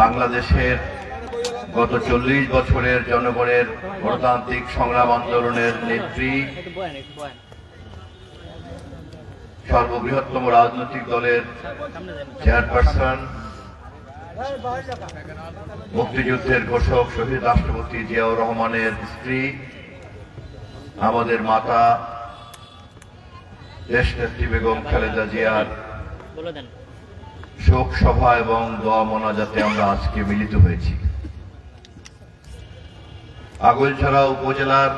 বাংলাদেশের গত চল্লিশ বছরের জনগণের গণতান্ত্রিক সংগ্রাম আন্দোলনের নেত্রী, সর্ববৃহত্তম রাজনৈতিক দলের চেয়ারপারসন, মুক্তিযুদ্ধের ঘোষক শহীদ রাষ্ট্রপতি জিয়াউর রহমানের স্ত্রী, আমাদের মাতা দেশ নেত্রী বেগম খালেদা জিয়ার শোক সভা এবং দোয়া মোনাজাতে আমরা আজকে মিলিত হয়েছি। আগলছড়া উপজেলার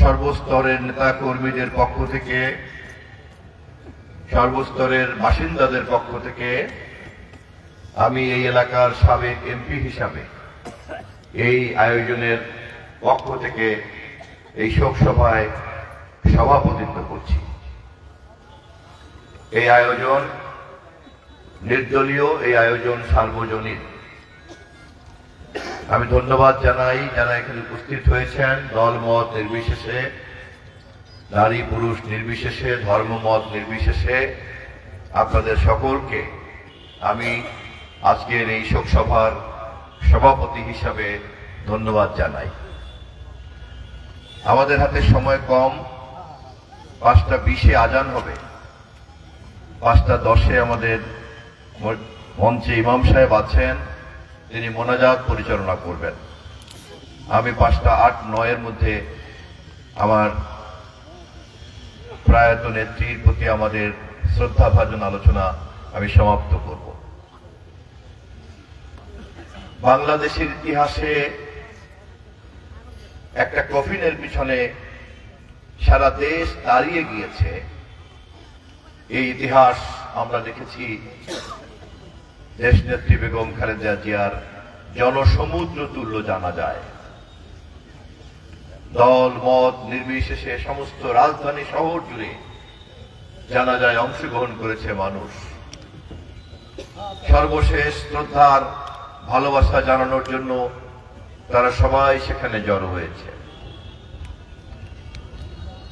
সর্বস্তরের নেতা কর্মীদের পক্ষ থেকে, সর্বস্তরের বাসিন্দাদের পক্ষ থেকে আমি এই এলাকার সাবেক এমপি হিসাবে এই আয়োজনের পক্ষ থেকে এই শোক সভায় সভাপতিত্ব করছি। এই আয়োজন নির্দলীয় এই আয়োজন সার্বজনীন। আমি ধন্যবাদ জানাই যারা এখানে উপস্থিত হয়েছেন। দল মত নির্বিশেষে, নারী পুরুষ নির্বিশেষে, ধর্মমত নির্বিশেষে আপনাদের সকলকে আমি আজকের এই শোকসভার সভাপতি হিসাবে ধন্যবাদ জানাই। আমাদের হাতে সময় কম, পাঁচটা বিশে আজান হবে। পাঁচটা দশে আমাদের মঞ্চে ইমাম সাহেব আছেন, তিনি মোনাজাত পরিচালনা করবেন। আমি পাঁচটা আট নয়ের মধ্যে আমার প্রয়াত নেত্রীর প্রতি আমাদের শ্রদ্ধা ভাজন আলোচনা আমি সমাপ্ত করব। বাংলাদেশের ইতিহাসে একটা কফিনের পিছনে সারা দেশ দাঁড়িয়ে গিয়েছে। এই ইতিহাস আমরা দেখেছি দেশ নেত্রী বেগম খালেদা জিয়ার জনসমুদ্র তুল্য জানা যায়। দল, মত, নির্বিশেষে সমস্ত রাজধানী শহর জুড়ে জানা যায় অংশগ্রহণ করেছে মানুষ। সর্বশেষ শ্রদ্ধার ভালোবাসা জানানোর জন্য তারা সবাই সেখানে জড়ো হয়েছে।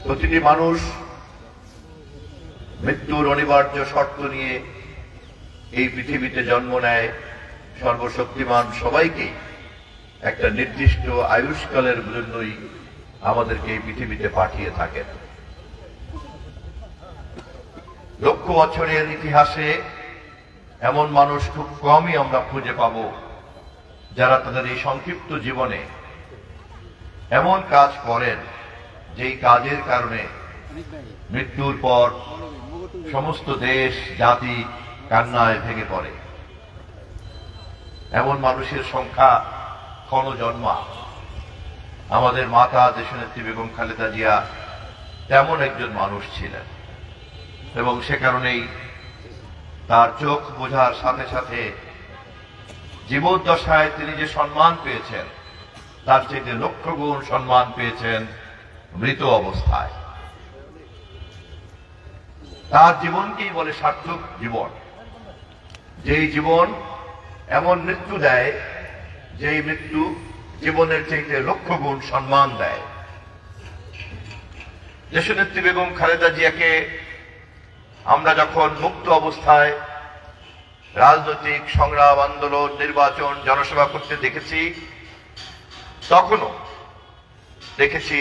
প্রতিটি মানুষ মৃত্যুর অনিবার্য শর্ত নিয়ে এই পৃথিবীতে জন্ম নেয় সর্বশক্তিমান সবাইকে। একটা নির্দিষ্ট আয়ুষ্কালের জন্যই আমাদেরকে এই পৃথিবীতে পাঠিয়ে থাকেন। লক্ষ বছরের ইতিহাসে এমন মানুষ খুব কমই আমরা খুঁজে পাব যারা তাদের এই সংক্ষিপ্ত জীবনে এমন কাজ করেন যেই কাজের কারণে মৃত্যুর পর সমস্ত দেশ, জাতি কান্নায় ভেঙে পড়ে। এমন মানুষের সংখ্যা ক্ষণ জন্মা। আমাদের মাতা, দেশনেত্রী বেগম খালেদা জিয়া তেমন একজন মানুষ ছিলেন। এবং সে কারণেই তার চোখ বোঝার সাথে সাথে জীবদ্দশায় তিনি যে সম্মান পেয়েছেন, তার চেয়ে লক্ষ গুণ সম্মান পেয়েছেন মৃত অবস্থায়। তার জীবনকেই বলে সার্থক জীবন। যেই জীবন এমন মৃত্যু দেয়, যেই মৃত্যু জীবনের চাইতে লক্ষ গুণ সম্মান দেয়। দেশনেত্রী বেগম খালেদা জিয়াকে আমরা যখন মুক্ত অবস্থায় রাজনৈতিক সংগ্রাম, আন্দোলন, নির্বাচন জনসভা করতে দেখেছি, তখনও দেখেছি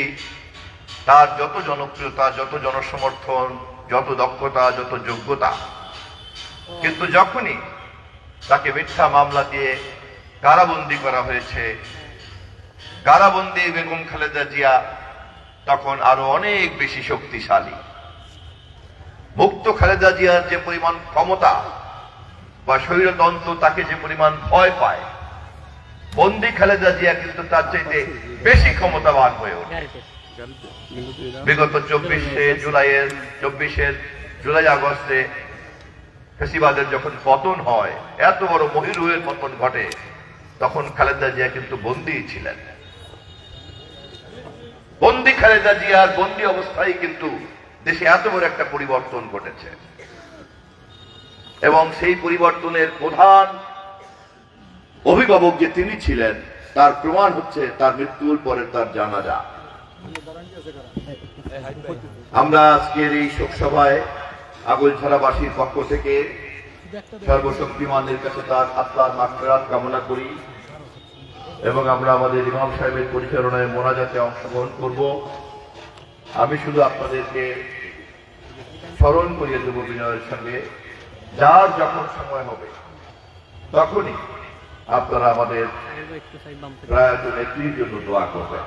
তার যত জনপ্রিয়তা, যত জনসমর্থন, যত দক্ষতা, যত যোগ্যতা কিন্তু যখনই তাকে মিথ্যা মামলা দিয়ে কারাবন্দি করা হয়েছে কারাবন্দি বেগম খালেদা জিয়া তখন আরও অনেক বেশি শক্তিশালী। মুক্ত খালেদা জিয়ার যে পরিমাণ ক্ষমতা বা স্বৈরতন্ত্র, তাকে যে পরিমাণ ভয় পায়, বন্দি খালেদা জিয়া কিন্তু তার চাইতে বেশি ক্ষমতাবান হয়ে ওঠে। বিগত চব্বিশে জুলাইয়ের, চব্বিশের জুলাই আগস্টে ফেসিবাদের যখন পতন হয়, এত বড় মহিরুহের পতন ঘটে, তখন খালেদা জিয়া কিন্তু বন্দী ছিলেন। বন্দি খালেদা জিয়ার বন্দি অবস্থায় কিন্তু দেশে এত বড় একটা পরিবর্তন ঘটেছে। এবং সেই পরিবর্তনের প্রধান অভিভাবক যে তিনি ছিলেন, তার প্রমাণ হচ্ছে তার মৃত্যুর পরে তার জানা জানাজা। আমরা আজকের এই শোকসভায় আগলছাড়াবাসীর পক্ষ থেকে সর্বশক্তিমানের কাছে তার আত্মার মাকফেরাত কামনা করি এবং আমরা আমাদের ইমাম সাহেবের পরিচালনায় মোনাজাতে অংশগ্রহণ করব। আমি শুধু আপনাদেরকে স্মরণ করিয়ে দেব বিনয়ের সঙ্গে, যার যখন সময় হবে, তখনই আপনারা আমাদের প্রয়াত নেত্রীর জন্য দোয়া করবেন।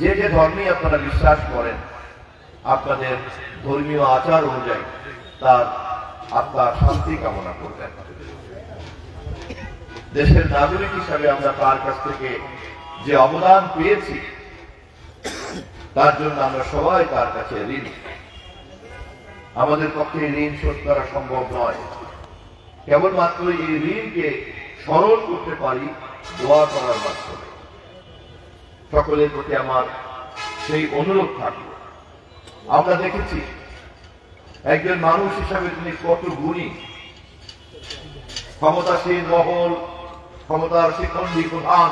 যে যে ধর্মে আপনারা বিশ্বাস করেন আপনাদের ধর্মীয় আচার অনুযায়ী তার আত্মার শান্তি কামনা করবেন। দেশের নাগরিক হিসাবে আমরা তার কাছ থেকে যে অবদান পেয়েছি, তার জন্য আমরা সবাই তার কাছে ঋণ। আমাদের পক্ষে ঋণ শোধ করা সম্ভব নয়। কেবলমাত্র এই ঋণকে স্মরণ করতে পারি, দোয়া করার মাধ্যমে। সকলের প্রতি আমার সেই অনুরোধ থাকবে আমরা দেখেছি একজন মানুষ হিসাবে তিনি কত গুণী। ক্ষমতাসীন মহল ক্ষমতার শিখণ্ডী প্রধান।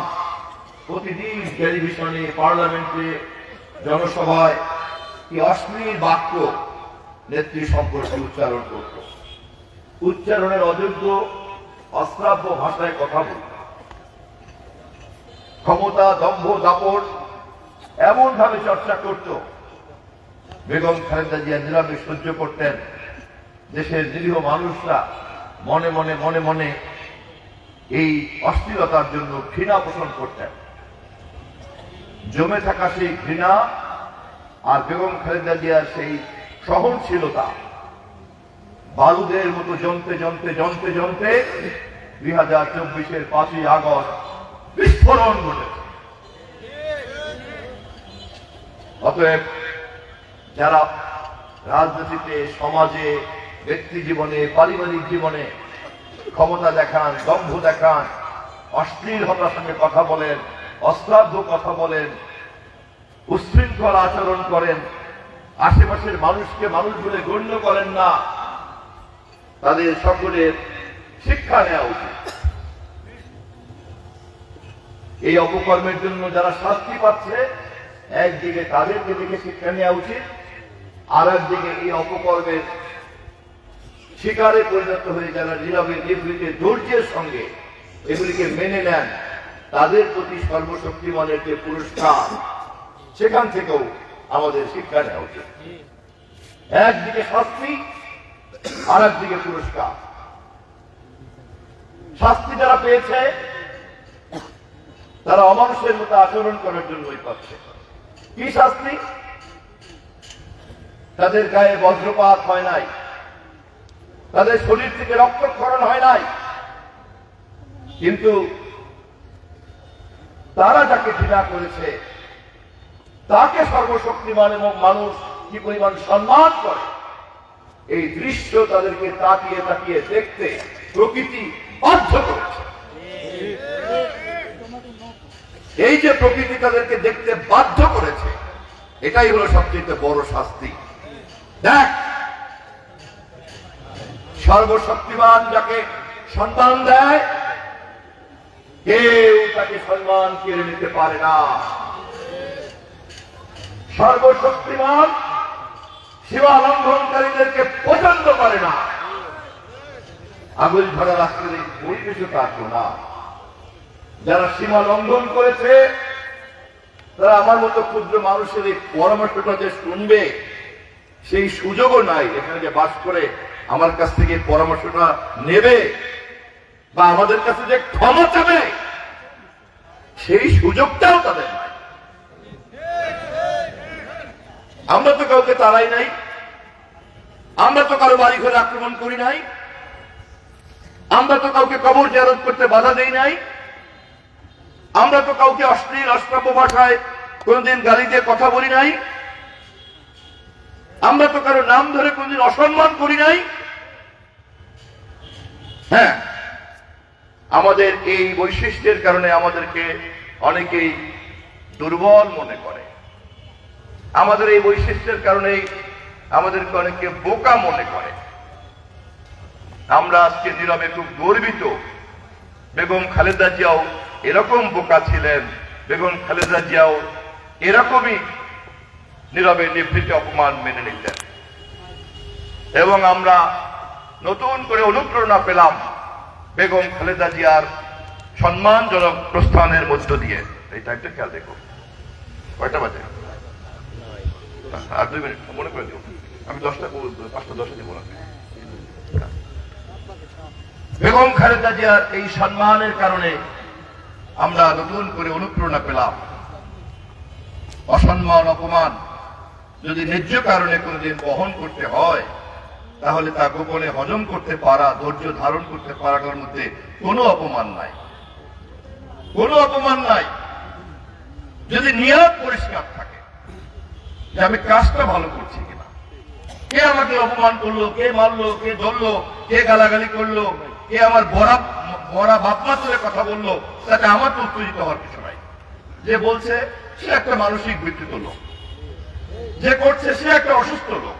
প্রতিদিন টেলিভিশনে, পার্লামেন্টে, জনসভায় কি অশ্লীল বাক্য নেত্রী সম্পর্কে উচ্চারণ করত। উচ্চারণের অযোগ্য, অশ্রাব্য ভাষায় কথা বলত। ক্ষমতা, দম্ভ, দাপট এমন ভাবে চর্চা করত বেগম খালেদা জিয়া নিরামে সহ্য করতেন। দেশের নিরীহ মানুষরা মনে মনে মনে মনে এই অস্থিরতার জন্য ঘৃণা পোষণ করতেন। জমে থাকা সেই ঘৃণা আর বেগম খালেদা জিয়ার সেই সহনশীলতা, বারুদের মতো জমতে জমতে জমতে জমতে দুই হাজার চব্বিশের পাঁচই আগস্ট বিস্ফোরণ ঘটেছে। অতএব যারা রাজনীতিতে, সমাজে, ব্যক্তি জীবনে, পারিবারিক জীবনে ক্ষমতা দেখান, দম্ভ দেখান অশ্লীলতার সঙ্গে কথা বলেন, অশ্রাদ্ধ কথা বলেন উশৃঙ্খল আচরণ করেন, আশেপাশের মানুষকে মানুষ বলে গণ্য করেন না, তাদের সকলের শিক্ষা নেওয়া উচিত। এই অপকর্মের জন্য যারা শাস্তি পাচ্ছে, একদিকে তাদেরকে দেখে শিক্ষা নেওয়া উচিত আর একদিকে এই অপকর্মের শিকারে পরিণত হয়ে যারা নীরবে নিভৃতে ধৈর্যের সঙ্গে এগুলিকে মেনে নেন, তাদের প্রতি সর্বশক্তিমানের যে পুরস্কার, সেখান থেকেও আমাদের শিক্ষা নেওয়া উচিত। একদিকে শাস্তি, আর একদিকে পুরস্কার। শাস্তি যারা পেয়েছে, তারা অমানুষের মতো আচরণ করার জন্যই পাচ্ছে। কি শাস্তি? তাদের গায়ে বজ্রপাত হয় নাই। তাদের শরীর থেকে রক্তক্ষরণ হয় নাই। কিন্তু তারা যাকে ঘৃণা করেছে, তাকে সর্বশক্তিমান এবং মানুষ কি পরিমাণ সম্মান করে? এই দৃশ্য তাদেরকে তাকিয়ে তাকিয়ে দেখতে প্রকৃতি বাধ্য করেছে। এই যে প্রকৃতি তাদেরকে দেখতে বাধ্য করেছে, এটাই হলো সবচেয়ে বড় শাস্তি। দেখ। সর্বশক্তিমান যাকে সম্মান দেয়, কেউ তাকে সম্মান কেড়ে নিতে পারে না। সর্বশক্তিমান সীমা লঙ্ঘনকারীদেরকে পছন্দ করে না। আগুন ধরা রাখতে পরিবেশও তার না। যারা সীমা লঙ্ঘন করেছে, তারা আমার মতো ক্ষুদ্র মানুষের এই পরামর্শটা যে শুনবে সেই সুযোগও নাই এখানে যে বাস করে আমার কাছ থেকে পরামর্শটা নেবে বা আমাদের কাছে যে ক্ষমা চাবে, সেই সুযোগটাও তাদের নাই। আমরা তো কাউকে তাড়াই নাই, আমরা তো কারও বাড়ি ঘরে আক্রমণ করি নাই, আমরা তো কাউকে কবর জারত করতে বাধা দেই নাই, আমরা তো কাউকে অশ্লীল, অশ্রাব্য ভাষায় কোনদিন গালি দিয়ে কথা বলি নাই। আমরা তো কারও নাম ধরে কোনদিন অসম্মান করি নাই। হ্যাঁ আমাদের এই বৈশিষ্ট্যের কারণে আমাদেরকে অনেকেই দুর্বল মনে করে। আমাদের এই বৈশিষ্ট্যের কারণেই আমাদেরকে অনেকে বোকা মনে করে। আমরা আজকে নীরবে খুব গর্বিত। বেগম খালেদা জিয়াও এরকম বোকা ছিলেন, বেগম খালেদা জিয়াও এরকমই নীরবে নিভৃতে অপমান মেনে নিতেন এবং আমরা নতুন করে অনুপ্রেরণা পেলাম বেগম খালেদা জিয়ার সম্মানজনক প্রস্থানের মধ্য দিয়ে। এই টাইমটা খেয়াল দেখো কয়টা বাজে? আর দুই মিনিট, মনে করে দিও। আমি দশটা পাঁচটা, দশটা দিব না। বেগম খালেদা জিয়ার এই সম্মানের কারণে আমরা নতুন করে অনুপ্রেরণা পেলাম। অসম্মান, অপমান যদি ন্যায্য কারণে কোনোদিন বহন করতে হয়, তাহলে তা গোপনে হজম করতে পারা, ধৈর্য ধারণ করতে পারাটার মধ্যে কোনো অপমান নাই। কোনো অপমান নাই। যদি নিয়ত পরিষ্কার থাকে, যে আমি কাজটা ভালো করছি কিনা। কে আমাকে অপমান করল, কে মারলো, কে ধরলো, কে গালাগালি করল, কে আমার বড়া বড়া বাপমা তুলে কথা বলল, তাতে আমার তো উত্তেজিত হওয়ার কিছু নাই। যে বলছে, সে একটা মানসিক বিকৃত লোক। যে করছে সে একটা অসুস্থ লোক।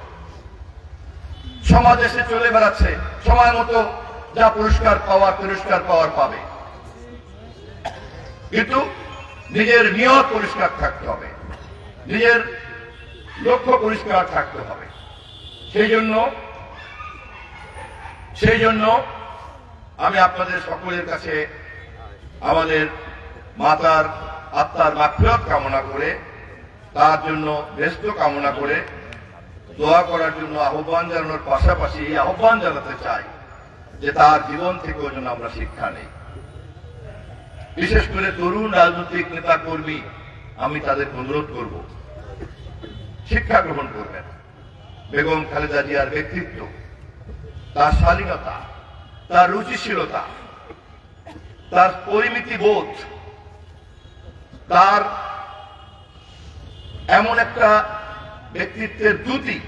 সমাজে সে চলে বেড়াচ্ছে, সময় মতো যা পুরস্কার পাওয়ার পুরস্কার পাওয়ার পাবে। কিন্তু নিজের নিয়ত পরিষ্কার থাকতে হবে, নিজের লক্ষ্য পরিষ্কার থাকতে হবে। সেই জন্য সেই জন্য আমি আপনাদের সকলের কাছে আমাদের মাতার, আত্মার মাফিরত কামনা করে তার জন্য ব্যস্ত কামনা করে দোয়া করার জন্য আহ্বান জানানোর পাশাপাশি এই আহ্বান জানাতে চাই যে তার জীবন থেকেও যেন আমরা শিক্ষা নেই। বিশেষ করে তরুণ রাজনৈতিক নেতা কর্মী আমি তাদের অনুরোধ করব, শিক্ষা গ্রহণ করবেন। বেগম খালেদা জিয়ার ব্যক্তিত্ব, তার শালীনতা, তার রুচিশীলতা, তার পরিমিতি বোধ, তার এমন একটা ব্যক্তিত্বের দ্যুতি,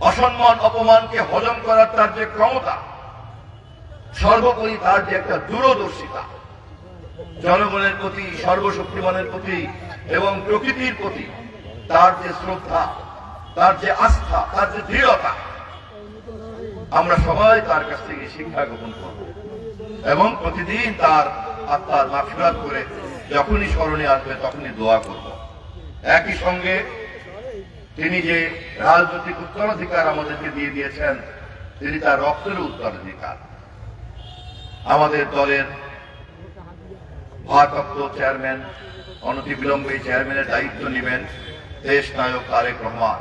অসম্মান, অপমানকে হজম করার তার যে ক্ষমতা, সর্বোপরি তার যে একটা দূরদর্শিতা, জনগণের প্রতি, সর্বশক্তিমানের প্রতি এবং প্রকৃতির প্রতি তার যে শ্রদ্ধা, তার যে আস্থা, তার যে দৃঢ়তা, আমরা সবাই তার কাছ থেকে শিক্ষা গ্রহণ করব এবং প্রতিদিন তার আত্মার মাফিরাত করে যখনই স্মরণে আসবে, তখনই দোয়া করব। একই সঙ্গে তিনি যে রাজনৈতিক উত্তরাধিকার আমাদেরকে দিয়ে দিয়েছেন, তিনি তার রক্তের উত্তরাধিকার। আমাদের দলের ভারপ্রাপ্ত চেয়ারম্যান অনতিবিলম্বে চেয়ারম্যানের দায়িত্ব নেবেন দেশ নায়ক তারেক রহমান।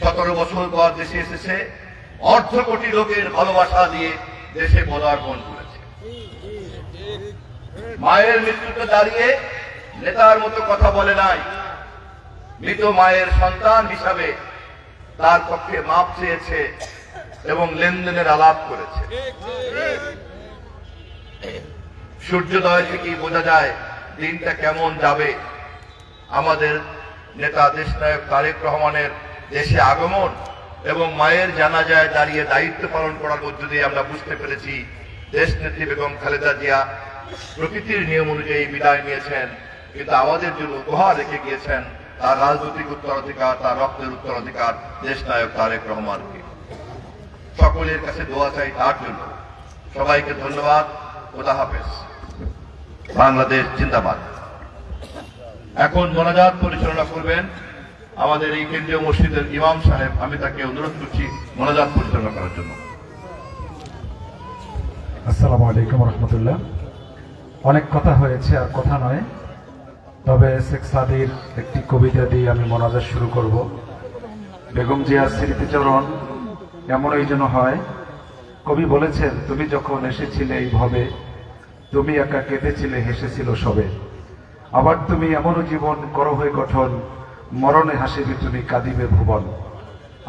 সতেরো বছর পর দেশে এসেছে, অর্ধ কোটি লোকের ভালোবাসা দিয়ে দেশে পদার্পণ করেছে। মায়ের মৃত্যুতে দাঁড়িয়ে নেতার মতো কথা বলে নাই। মৃত মায়ের সন্তান হিসাবে তার পক্ষে মাপ চেয়েছে এবং লেনদেনের আলাপ করেছে। সূর্যোদয় থেকেই বোঝা যায় দিনটা কেমন যাবে। আমাদের নেতা দেশ নায়ক তারেক রহমানের দেশে আগমন এবং মায়ের জানাজায় দাঁড়িয়ে দায়িত্ব পালন করার মধ্য দিয়ে আমরা বুঝতে পেরেছি দেশ নেত্রী বেগম খালেদা জিয়া প্রকৃতির নিয়ম অনুযায়ী বিদায় নিয়েছেন, কিন্তু আমাদের জন্য উপহার রেখে গিয়েছেন, তার রাজনৈতিক উত্তরাধিকার, তার রক্তের উত্তরাধিকার দেশ নায়ক তারেক রহমানকে। সকলের কাছে দোয়া চাই তার জন্য। সবাইকে ধন্যবাদ খোদা হাফেজ। বাংলাদেশ জিন্দাবাদ। এখন মোনাজাত পরিচালনা করবেন আমাদের এই কেন্দ্রীয় মসজিদের ইমাম সাহেব। আমি তাকে অনুরোধ করছি মোনাজাত পরিচালনা করার জন্য। আসসালামু আলাইকুম রহমতুল্লাহ। অনেক কথা হয়েছে আর কথা নয়। তবে শেখ সাদির একটি কবিতা দিয়ে আমি মনাজাত শুরু করব। বেগম জিয়ার স্মৃতিচরণ এমন এই জন্য হয়। কবি বলেছেন, তুমি যখন এসেছিলে এই ভবে, তুমি একা কেঁদেছিলে, হেসেছিল সবে। আবার তুমি এমনও জীবন করো হয়ে গঠন, মরণে হাসিবে তুমি, কাঁদিবে ভুবন।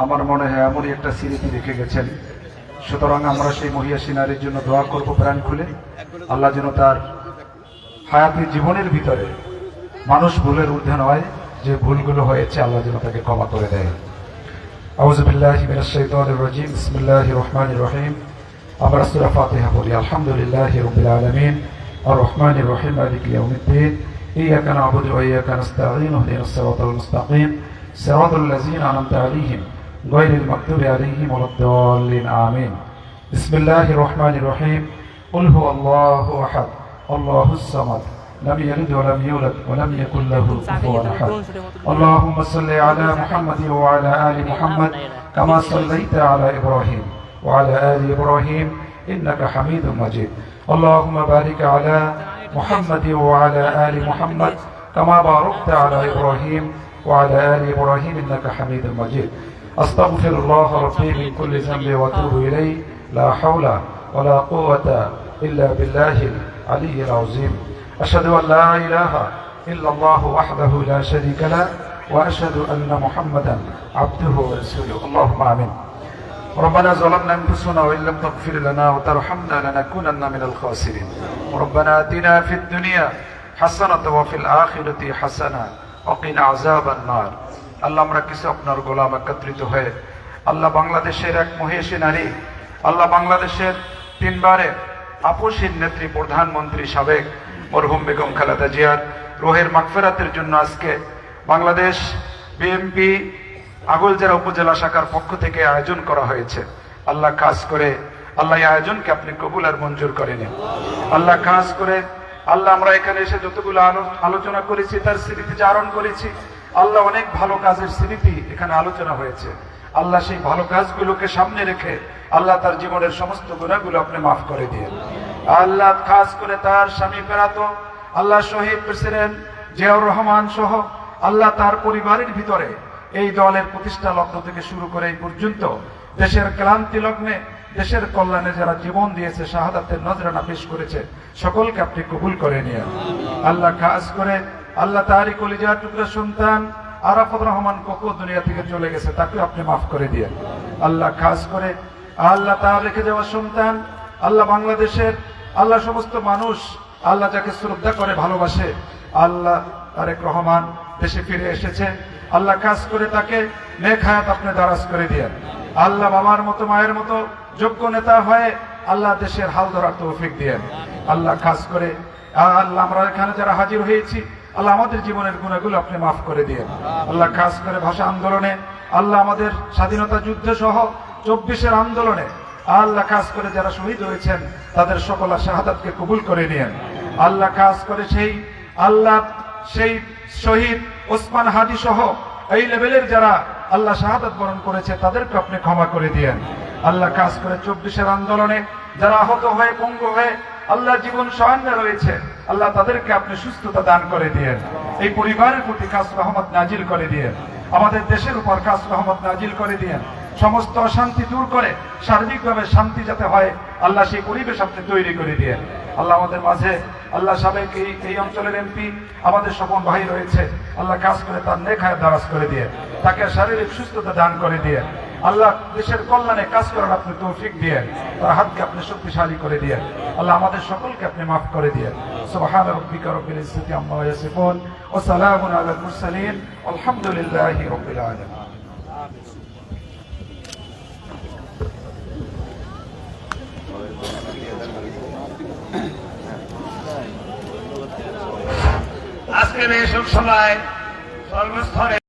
আমার মনে হয় এমনই একটা স্মৃতি রেখে গেছেন। সুতরাং আমরা সেই মহিয়াসী নারীর জন্য দোয়া করব প্রাণ খুলে। আল্লাহ যেন তার হায়াতি জীবনের ভিতরে মানুষ ভুলের ঊর্ধ্বে নয় যে ভুলগুলো হয়েছে আল্লাহ যেন তাকে ক্ষমা করে দেয় আউযু বিল্লাহি মিনাশ শাইতানির রাজিম বিসমিল্লাহির রহমানির রহিম আমরা সূরা ফাতিহা পড়ি আলহামদুলিল্লাহি রাব্বিল আলামিন আর রহমানির রহিম মালিকি ইয়াউমিদ্দিন إياك نعبد وإياك نستعين اهدنا الصراط المستقيم صراط الذين أنعمت عليهم غير المغضوب عليهم ولا الضالين آمين بسم الله الرحمن الرحيم قل هو الله أحد الله الصمد. لم يلد ولم يولد ولم يكن له كفوا أحد. اللهم صل على محمد وعلى آل محمد كما صليت على إبراهيم وعلى آل إبراهيم إنك حميد مجيد. اللهم بارك على محمد وعلى آل محمد كما باركت على إبراهيم وعلى آل إبراهيم إنك حميد مجيد. أستغفر الله ربي من كل ذنب وأتوب إليه. لا حول ولا قوة إلا بالله. العلي العظيم أشهد أن لا إله إلا الله وحده لا شريك له وأشهد أن محمدا عبده ورسوله اللهم آمين ربنا ظلمنا أنفسنا وإن لم تغفر لنا وترحمنا لنكونن من الخاسرين ربنا آتنا في الدنيا حسنة وفي الآخرة حسنة وقنا عذاب النار আল্লাহ আমরা কিছু আপনার গোলাম একত্রিত হয়ে আল্লাহ বাংলাদেশের এক মহিষী নারী আল্লাহ বাংলাদেশের তিনবারে আপসীর নেত্রী প্রধানমন্ত্রী সাবেক মরহুম বেগম খালেদা জিয়ার রোহের মাগফেরাতের জন্য আজকে বাংলাদেশ বিএমপি আগলজেরা উপজেলা শাখার পক্ষ থেকে আয়োজন করা হয়েছে। আল্লাহ খাস করে, আল্লাহ আয়োজনকে আপনি কবুল আর মঞ্জুর করে নিন আল্লাহ খাস করে, আল্লাহ আমরা এখানে এসে যতগুলো আলো- আলোচনা করেছি, তার স্মৃতি চারণ করেছি, আল্লাহ অনেক ভালো কাজের স্মৃতি এখানে আলোচনা হয়েছে। আল্লাহ সেই ভালো কাজগুলোকে সামনে রেখে আল্লাহ তার জীবনের সমস্ত গুণাগুলো আপনি মাফ করে দিয়ে আল্লাহ খাস করে তার স্বামী ফেরাত আল্লাহ শহীদ প্রেসিডেন্ট জিয়াউর রহমান সহ, আল্লাহ তার পরিবারের ভিতরে এই দলের প্রতিষ্ঠা লগ্ন থেকে শুরু করে এই পর্যন্ত দেশের ক্লান্তি লগ্নে, দেশের কল্যাণে যারা জীবন দিয়েছে, শাহাদাতের নজরানা পেশ করেছে, সকলকে আপনি কবুল করে নিয়ে। আল্লাহ খাস করে, আল্লাহ তারই কলিজা টুকরা সন্তান আরাফত রহমান কোকো দুনিয়া থেকে চলে গেছে, তাকে আপনি মাফ করে দিয়ে। আল্লাহ খাস করে, আল্লাহ তার রেখে যাওয়া সন্তান, আল্লাহ বাংলাদেশের আল্লাহ সমস্ত মানুষ আল্লাহ যাকে শ্রদ্ধা করে ভালোবাসে, আল্লাহ তারেক রহমান দেশে ফিরে এসেছে। আল্লাহ কাজ করে তাকে নেক হায়াত আপনি দারাজ করে দিয়ে আল্লাহ বাবার মতো, মায়ের মতো যোগ্য নেতা হয়ে আল্লাহ দেশের হাল ধরার তৌফিক দিয়েন। আল্লাহ খাস করে, আল্লাহ আমরা এখানে যারা হাজির হয়েছি, আল্লাহ আমাদের জীবনের গুণাগুলো আপনি মাফ করে দিয়ে আল্লাহ খাস করে ভাষা আন্দোলনে, আল্লাহ আমাদের স্বাধীনতা যুদ্ধ সহ চব্বিশের আন্দোলনে আল্লাহ কাজ করে যারা শহীদ হয়েছেন, তাদের সকল শাহাদাতকে কবুল করে নিয়েন। আল্লাহ কাজ করে সেই, আল্লাহ সেই শহীদ ওসমান হাদি সহ এই লেভেলের যারা আল্লাহ শাহাদাত বরণ করেছে, তাদেরকে আপনি ক্ষমা করে দিয়েন। আল্লাহ কাজ করে চব্বিশের আন্দোলনে যারা আহত হয়ে, পঙ্গু হয়ে আল্লাহ জীবন সহান্য রয়েছে, আল্লাহ তাদেরকে আপনি সুস্থতা দান করে দিয়েন। এই পরিবারের প্রতি কাজ রহমত নাজিল করে দিয়েন। আমাদের দেশের উপর কাজ রহমত নাজিল করে দিয়েন। সমস্ত অশান্তি দূর করে, সার্বিকভাবে শান্তি যাতে হয়, আল্লাহ সেই পরিবেশ আপনি তৈরি করে দিয়ে আল্লাহ আমাদের মাঝে, আল্লাহ সাবেক এই এই অঞ্চলের এমপি, আমাদের স্বপন ভাই রয়েছে, আল্লাহ কাজ করে তার নেখায় দারাজ করে দিয়ে তাকে শারীরিক সুস্থতা দান করে দিয়ে আল্লাহ দেশের কল্যাণে কাজ করার আপনি তৌফিক দিয়ে তার হাতকে আপনি শক্তিশালী করে দিয়ে আল্লাহ আমাদের সকলকে আপনি মাফ করে দিয়ে সুবহান রাব্বিকা রব্বিল ইজ্জতি আম্মা ইয়াসিফুন, ওয়া সালামুন আলাল মুরসালিন, আলহামদুলিল্লাহি রাব্বিল আলামিন। আজকের এই শোক সভায় সর্বস্তরে